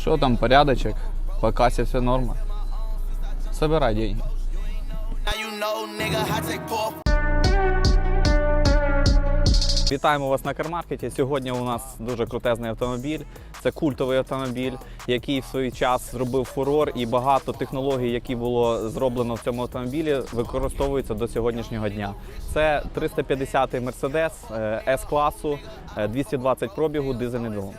Що там, порядочок? По касі все норма. Собирай деньги. Вітаємо вас на кармаркеті. Сьогодні у нас дуже крутезний автомобіль. Це культовий автомобіль, який в свій час зробив фурор, і багато технологій, які було зроблено в цьому автомобілі, використовуються до сьогоднішнього дня. Це 350-й Mercedes S-класу, е, 220 пробігу, дизельний двигун.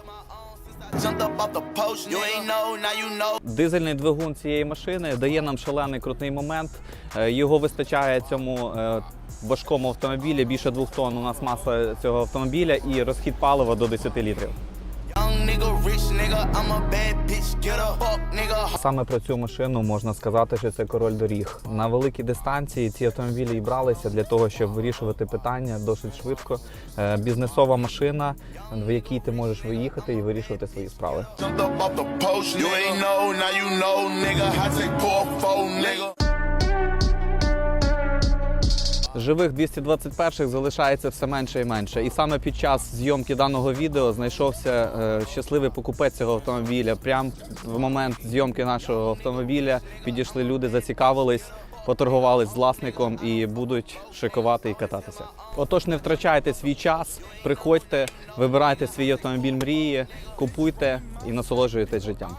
Дизельний двигун цієї машини дає нам шалений крутий момент. Е, Його вистачає цьому е, важкому автомобілі. Більше двох тонн у нас маса цього автомобіля і розхід палива до 10 літрів. Саме про цю машину можна сказати, що це король доріг. На великій дистанції ці автомобілі і бралися для того, щоб вирішувати питання досить швидко. Е, Бізнесова машина, в якій ти можеш виїхати і вирішувати свої справи. Живих 221-х залишається все менше і менше. І саме під час зйомки даного відео знайшовся е, щасливий покупець цього автомобіля. Прямо в момент зйомки нашого автомобіля підійшли люди, зацікавились, поторгувались з власником і будуть шикувати і кататися. Отож, не втрачайте свій час, приходьте, вибирайте свій автомобіль мрії, купуйте і насолоджуйтесь життям.